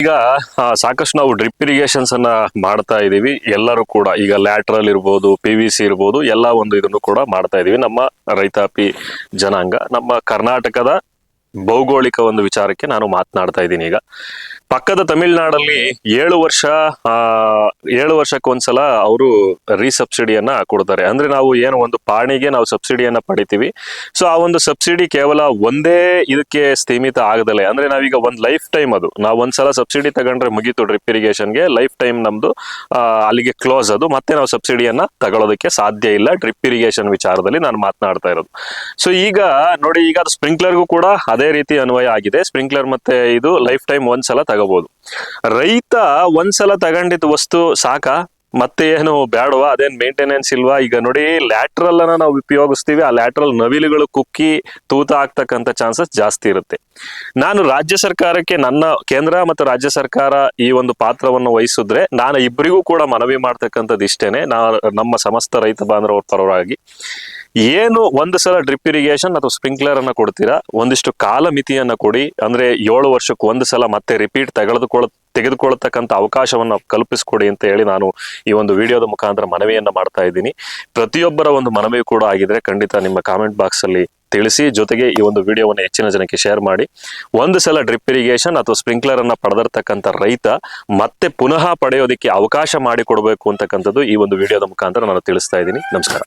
ಈಗ ಸಾಕಷ್ಟು ನಾವು ಡ್ರಿಪ್ ಇರಿಗೇಷನ್ಸ್ ಅನ್ನ ಮಾಡ್ತಾ ಇದೀವಿ ಎಲ್ಲರೂ ಕೂಡ ಈಗ ಲ್ಯಾಟ್ರಲ್ ಇರ್ಬೋದು ಪಿ ವಿ ಸಿ ಇರ್ಬೋದು, ಎಲ್ಲ ಒಂದು ಇದನ್ನು ಕೂಡ ಮಾಡ್ತಾ ಇದೀವಿ ನಮ್ಮ ರೈತಾಪಿ ಜನಾಂಗ. ನಮ್ಮ ಕರ್ನಾಟಕದ ಭೌಗೋಳಿಕ ಒಂದು ವಿಚಾರಕ್ಕೆ ನಾನು ಮಾತನಾಡ್ತಾ ಇದ್ದೀನಿ ಈಗ. ಪಕ್ಕದ ತಮಿಳ್ನಾಡಲ್ಲಿ ಏಳು ವರ್ಷ, ಆ, ಏಳು ವರ್ಷಕ್ಕೊಂದ್ಸಲ ಅವರು ರೀಸಬ್ಸಿಡಿಯನ್ನ ಕೊಡ್ತಾರೆ. ಅಂದ್ರೆ ನಾವು ಏನು ಒಂದು ಪಾಣಿಗೆ ನಾವು ಸಬ್ಸಿಡಿಯನ್ನ ಪಡಿತೀವಿ. ಸೊ ಆ ಒಂದು ಸಬ್ಸಿಡಿ ಕೇವಲ ಒಂದೇ ಇದಕ್ಕೆ ಸ್ಥೀಮಿತ ಆಗದಲೆ ಅಂದ್ರೆ ನಾವೀಗ ಒಂದ್ ಲೈಫ್ ಟೈಮ್ ಅದು. ನಾವು ಒಂದ್ಸಲ ಸಬ್ಸಿಡಿ ತಗೊಂಡ್ರೆ ಮುಗೀತು ಡ್ರಿಪ್ ಇರಿಗೇಷನ್ಗೆ, ಲೈಫ್ ಟೈಮ್ ನಮ್ದು ಅಲ್ಲಿಗೆ ಕ್ಲೋಸ್ ಅದು. ಮತ್ತೆ ನಾವು ಸಬ್ಸಿಡಿಯನ್ನ ತಗೊಳ್ಳೋದಕ್ಕೆ ಸಾಧ್ಯ ಇಲ್ಲ. ಡ್ರಿಪ್ ಇರಿಗೇಷನ್ ವಿಚಾರದಲ್ಲಿ ನಾನು ಮಾತನಾಡ್ತಾ ಇರೋದು. ಸೊ ಈಗ ನೋಡಿ, ಈಗ ಅದು ಸ್ಪ್ರಿಂಕ್ಲರ್ಗೂ ಕೂಡ ಅದೇ ರೀತಿ ಅನ್ವಯ ಆಗಿದೆ. ಸ್ಪ್ರಿಂಕ್ಲರ್ ಮತ್ತೆ ಇದು ಲೈಫ್ ಟೈಮ್ ಒಂದ್ಸಲ ತಗೋಬಹುದು ರೈತ ಒಂದ್ಸಲ ತಗೊಂಡಿದ್ದ ವಸ್ತು ಸಾಕಾ? ಮತ್ತೆ ಏನು ಬೇಡವಾ ಅದೇನ್ ಮೇಂಟೆನೆನ್ಸ್ ಇಲ್ವಾ? ಈಗ ನೋಡಿ ಲ್ಯಾಟ್ರಲ್ ಅನ್ನ ನಾವು ಉಪಯೋಗಿಸ್ತೀವಿ. ಆ ಲ್ಯಾಟ್ರಲ್ ನವಿಲುಗಳು ಕುಕ್ಕಿ ತೂತ ಆಗ್ತಕ್ಕಂತ ಚಾನ್ಸಸ್ ಜಾಸ್ತಿ ಇರುತ್ತೆ. ನಾನು ರಾಜ್ಯ ಸರ್ಕಾರಕ್ಕೆ ನನ್ನ ಕೇಂದ್ರ ಮತ್ತು ರಾಜ್ಯ ಸರ್ಕಾರ ಈ ಒಂದು ಪಾತ್ರವನ್ನು ವಹಿಸಿದ್ರೆ, ನಾನು ಇಬ್ಬರಿಗೂ ಕೂಡ ಮನವಿ ಮಾಡ್ತಕ್ಕಂಥದ್ದು ಇಷ್ಟೇನೆ. ನಾ, ನಮ್ಮ ಸಮಸ್ತ ರೈತ ಬಾಂಧವರ ಪರವಾಗಿ. ಏನು ಒಂದು ಸಲ ಡ್ರಿಪ್ ಇರಿಗೇಷನ್ ಅಥವಾ ಸ್ಪ್ರಿಂಕ್ಲರ್ ಅನ್ನ ಕೊಡ್ತೀರಾ? ಒಂದಿಷ್ಟು ಕಾಲ ಮಿತಿಯನ್ನ ಕೊಡಿ. ಅಂದ್ರೆ ಏಳು ವರ್ಷಕ್ಕೆ ಒಂದು ಸಲ ಮತ್ತೆ ರಿಪೀಟ್ ತೆಗೆದುಕೊಳ್ಳ ತೆಗೆದುಕೊಳ್ಳತಕ್ಕಂಥ ಅವಕಾಶವನ್ನು ಕಲ್ಪಿಸಿಕೊಡಿ ಅಂತ ಹೇಳಿ ನಾನು ಈ ಒಂದು ವಿಡಿಯೋದ ಮುಖಾಂತರ ಮನವಿಯನ್ನ ಮಾಡ್ತಾ ಇದ್ದೀನಿ. ಪ್ರತಿಯೊಬ್ಬರ ಒಂದು ಮನವಿ ಕೂಡ ಆಗಿದ್ರೆ ಖಂಡಿತ ನಿಮ್ಮ ಕಾಮೆಂಟ್ ಬಾಕ್ಸ್ ಅಲ್ಲಿ ತಿಳಿಸಿ, ಜೊತೆಗೆ ಈ ಒಂದು ವಿಡಿಯೋವನ್ನು ಹೆಚ್ಚಿನ ಜನಕ್ಕೆ ಶೇರ್ ಮಾಡಿ. ಒಂದು ಸಲ ಡ್ರಿಪ್ ಇರಿಗೇಷನ್ ಅಥವಾ ಸ್ಪ್ರಿಂಕ್ಲರ್ ಅನ್ನ ಪಡೆದಿರ್ತಕ್ಕಂಥ ರೈತ ಮತ್ತೆ ಪುನಃ ಪಡೆಯೋದಕ್ಕೆ ಅವಕಾಶ ಮಾಡಿಕೊಡ್ಬೇಕು ಅಂತಕ್ಕಂಥದ್ದು ಈ ಒಂದು ವಿಡಿಯೋದ ಮುಖಾಂತರ ನಾನು ತಿಳಿಸ್ತಾ ಇದ್ದೀನಿ. ನಮಸ್ಕಾರ.